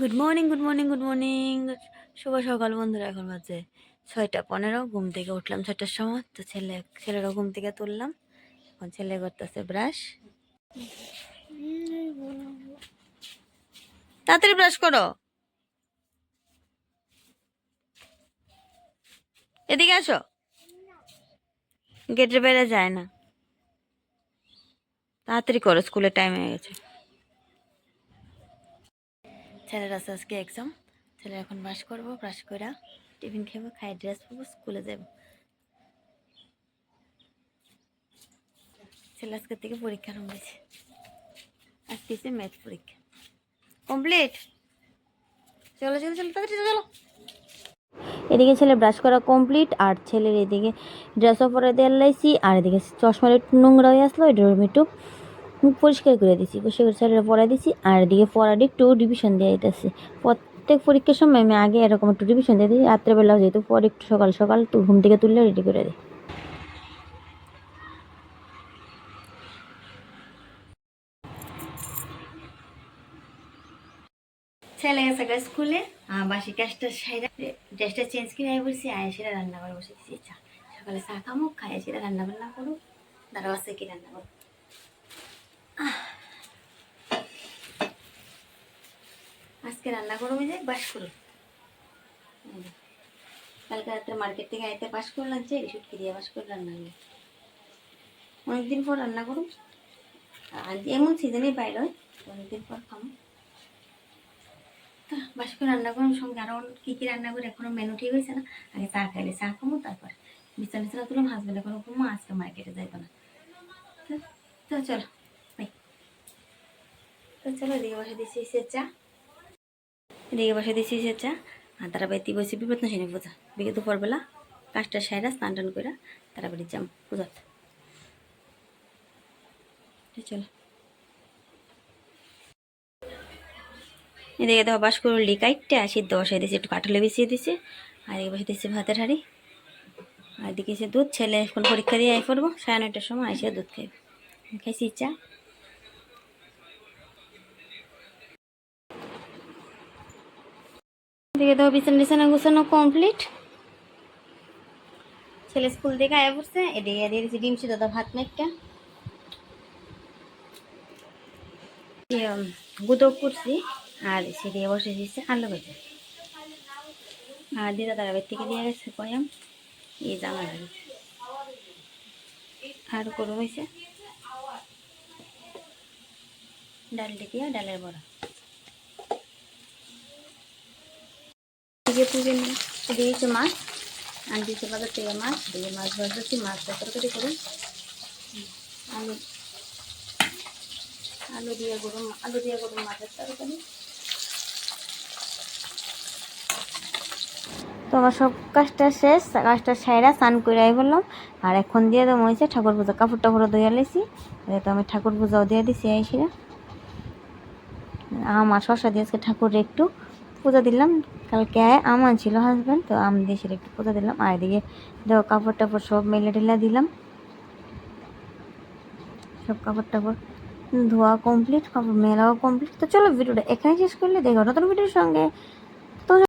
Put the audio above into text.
Good morning good morning good morning শুভ সকাল বন্ধুরা, এখন বাজে ছয়টা পনেরো, ঘুম থেকে উঠলাম ছয়টার সময়, তো ছেলে, ছেলেরও ঘুম থেকে তুললাম, এখন ছেলে করতেছে ব্রাশ তাড়াতাড়ি ব্রাশ করো। এদিকে আসো। গেটের বেড়ে যায় না। তাড়াতাড়ি করো, স্কুলের টাইম হয়ে গেছে। ছেলের আছে আজকে এক্সাম ছেলে এখন ব্রাশ করব ব্রাশ করে টিফিন খাব খাই ড্রেস পরবো স্কুলে যাব ছেলে আজকে থেকে পরীক্ষা রুম গেছে। আজকে হচ্ছে ম্যাথ পরীক্ষা। কমপ্লিট চলো চলো চলো, তাড়াতাড়ি চলো। এদিকে ছেলে ব্রাশ করা কমপ্লিট আর ছেলের এদিকে ড্রেসও পরে দিয়ে লাইছি আর এদিকে চশমার একটু নোংরা হয়ে আসলো আমি একটু মুখ পরিষ্কার করে দিছি, পরিষ্কার করে ছেলেরা পড়াই দিছি, আর এদিকে পড়াটি একটু রিভিশন দিয়ে দিতেছি প্রত্যেক পরীক্ষার সময় আমি আগে এরকম একটু রিভিশন দিয়ে দিই রাত্রেবেলা যেহেতু পরে একটু সকাল সকাল ঘুম থেকে তুললে রেডি করে দিই। ছেলে গেছে স্কুলে বাসি ক্যাশটা সাইডে ড্রেসটা চেঞ্জ করে আই বলছি আয় সেটা রান্না করে বসে দিচ্ছি চা সকালে চা খামো খাই সেটা রান্না বান্না করো দাঁড়া আছে কি রান্না করো আহ। আজকে রান্না করো যে বাস করো এই কালকে রাত্রে মার্কেট থেকে আইতে করলাম যে শুটকি দিয়ে বাস করে রান্না করো অনেকদিন পর রান্না করুন আর এমন সিজনে বাইরে হয়, অনেকদিন পর তা বাস করে রান্না করুন সঙ্গে আরও কী কী রান্না করে এখনও মেনু ঠিক হয়েছে না। আগে চা খাইলে চা খামো তারপর বিছানা বিছানা তুলাম হাজবেন্ড এখনও ঘুমো আজকে মার্কেটে যাইতো না। তো- চলো। তো এদিকে বসে দিচ্ছি সে চা। এদিকে বসে দিচ্ছি আর তারা বাইতি বসে বিপদ না শুনে পূজা। বিকে দুপুরবেলা পাঁচটা সাইরা স্নান টান করে তারা বাড়ি যাম পূজা। চলো। এদিকে দেখো বাস করে লিকাইটটা সিদ্ধ বসাই দিয়েছি, একটু কাঠলে বিছিয়ে দিছি আর এদিকে বসে দিচ্ছি ভাতের হাঁড়ি। আর এদিকে দুধ ছেলে এখন পরীক্ষা দিয়ে আই পড়ব, সাড়ে নয়টার সময় এসে দুধ খাইব। খাইছি চা। এদিকে দেখো, বিছানা বিছানা গুছানো কমপ্লিট ছেলে স্কুল থেকে আয়া পড়ছে, এদিকে দিয়ে দিচ্ছি ডিম সিদ্ধ ভাত মেটটা গুদো করছি, আর সে দিয়ে বসে দিচ্ছে আলু ভেজে। আর দিদা দাদা থেকে দিয়ে গেছে কয়াম, এই জামা আর করো হয়েছে। ডাল দিয়ে ডালের বড়া। দিয়ে পুজো নিয়ে দিয়েছে মাছ, আর দিয়েছে বাজার থেকে মাছ, দিয়ে মাছ ভাজছি মাছ তরকারি করুন আলু আলু দিয়ে গরম আলু দিয়ে গরম মাছের তরকারি। তো আমার সব কাজটা শেষ, কাজটা সাইরা স্নান করে আই বললাম। আর এখন দিয়ে দেবো হয়েছে ঠাকুর পূজা, কাপড় টাপড় ধুয়ে লেছি। তো আমি ঠাকুর পূজাও দিয়ে দিছি আইসিরা আমার শশা দিয়ে আজকে ঠাকুরের একটু পূজা দিলাম। কালকে আমার ছিল হাজব্যান্ড তো আম দিয়ে সেটা একটু পূজা দিলাম। আর এদিকে দেখো কাপড় টাপড় সব মেলে টেলা দিলাম। সব কাপড় টাপড় ধোয়া কমপ্লিট কাপড় মেলাও কমপ্লিট তো চলো ভিডিওটা এখানে শেষ করলে। দেখো নতুন ভিডিওর সঙ্গে